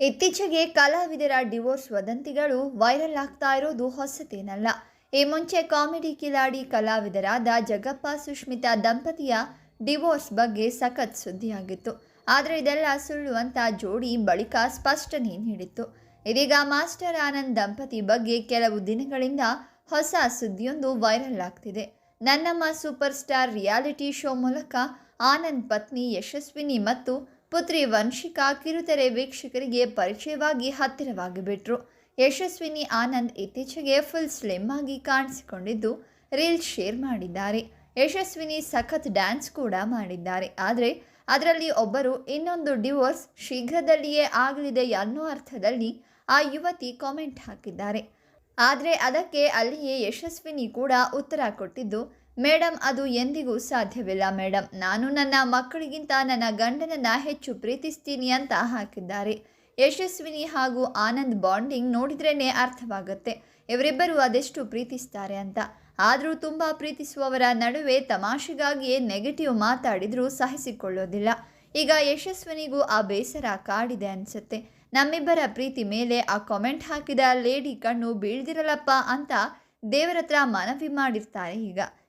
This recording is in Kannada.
ಇತ್ತೀಚೆಗೆ ಕಲಾವಿದರ ಡಿವೋರ್ಸ್ ವದಂತಿಗಳು ವೈರಲ್ ಆಗ್ತಾ ಇರೋದು ಹೊಸತೇನಲ್ಲ. ಈ ಮುಂಚೆ ಕಾಮಿಡಿ ಕಿಲಾಡಿ ಕಲಾವಿದರಾದ ಜಗಪ್ಪ, ಸುಷ್ಮಿತಾ ದಂಪತಿಯ ಡಿವೋರ್ಸ್ ಬಗ್ಗೆ ಸಖತ್ ಸುದ್ದಿಯಾಗಿತ್ತು. ಆದರೆ ಇದೆಲ್ಲ ಸುಳ್ಳು ಅಂತ ಜೋಡಿ ಬಳಿಕ ಸ್ಪಷ್ಟನೆ ನೀಡಿತ್ತು. ಇದೀಗ ಮಾಸ್ಟರ್ ಆನಂದ್ ದಂಪತಿ ಬಗ್ಗೆ ಕೆಲವು ದಿನಗಳಿಂದ ಹೊಸ ಸುದ್ದಿಯೊಂದು ವೈರಲ್ ಆಗ್ತಿದೆ. ನನ್ನಮ್ಮ ಸೂಪರ್ ಸ್ಟಾರ್ ರಿಯಾಲಿಟಿ ಶೋ ಮೂಲಕ ಆನಂದ್ ಪತ್ನಿ ಯಶಸ್ವಿನಿ ಮತ್ತು ಪುತ್ರಿ ವಂಶಿಕಾ ಕಿರುತೆರೆ ವೀಕ್ಷಕರಿಗೆ ಪರಿಚಯವಾಗಿ ಹತ್ತಿರವಾಗಿ ಬಿಟ್ರು. ಯಶಸ್ವಿನಿ ಆನಂದ್ ಇತ್ತೀಚೆಗೆ ಫುಲ್ ಸ್ಲಿಮ್ ಆಗಿ ಕಾಣಿಸಿಕೊಂಡಿದ್ದು ರೀಲ್ ಶೇರ್ ಮಾಡಿದ್ದಾರೆ. ಯಶಸ್ವಿನಿ ಸಖತ್ ಡ್ಯಾನ್ಸ್ ಕೂಡ ಮಾಡಿದ್ದಾರೆ. ಆದರೆ ಅದರಲ್ಲಿ ಒಬ್ಬರು ಇನ್ನೊಂದು ಡಿವೋರ್ಸ್ ಶೀಘ್ರದಲ್ಲಿಯೇ ಆಗಲಿದೆ ಅನ್ನೋ ಅರ್ಥದಲ್ಲಿ ಆ ಯುವತಿ ಕಾಮೆಂಟ್ ಹಾಕಿದ್ದಾರೆ. ಆದರೆ ಅದಕ್ಕೆ ಅಲ್ಲಿಯೇ ಯಶಸ್ವಿನಿ ಕೂಡ ಉತ್ತರ ಕೊಟ್ಟಿದ್ದು ಮೇಡಮ್ ಅದು ಎಂದಿಗೂ ಸಾಧ್ಯವಿಲ್ಲ ಮೇಡಮ್ ನಾನು ನನ್ನ ಮಕ್ಕಳಿಗಿಂತ ನನ್ನ ಗಂಡನನ್ನ ಹೆಚ್ಚು ಪ್ರೀತಿಸ್ತೀನಿ ಅಂತ ಹಾಕಿದ್ದಾರೆ. ಯಶಸ್ವಿನಿ ಹಾಗೂ ಆನಂದ್ ಬಾಂಡಿಂಗ್ ನೋಡಿದ್ರೇ ಅರ್ಥವಾಗುತ್ತೆ. ಇವರಿಬ್ಬರು ಅದೆಷ್ಟು ಪ್ರೀತಿಸ್ತಾರೆ ಅಂತ. ಆದರೂ ತುಂಬ ಪ್ರೀತಿಸುವವರ ನಡುವೆ ತಮಾಷೆಗಾಗಿಯೇ ನೆಗೆಟಿವ್ ಮಾತಾಡಿದರೂ ಸಹಿಸಿಕೊಳ್ಳೋದಿಲ್ಲ. ಈಗ ಯಶಸ್ವಿನಿಗೂ ಆ ಬೇಸರ ಕಾಡಿದೆ ಅನಿಸುತ್ತೆ. ನಮ್ಮಿಬ್ಬರ ಪ್ರೀತಿ ಮೇಲೆ ಆ ಕಾಮೆಂಟ್ ಹಾಕಿದ ಲೇಡಿ ಕಣ್ಣು ಬೀಳ್ದಿರಲಪ್ಪ ಅಂತ ದೇವರತ್ರ ಮನವಿ ಮಾಡಿರ್ತಾರೆ ಈಗ.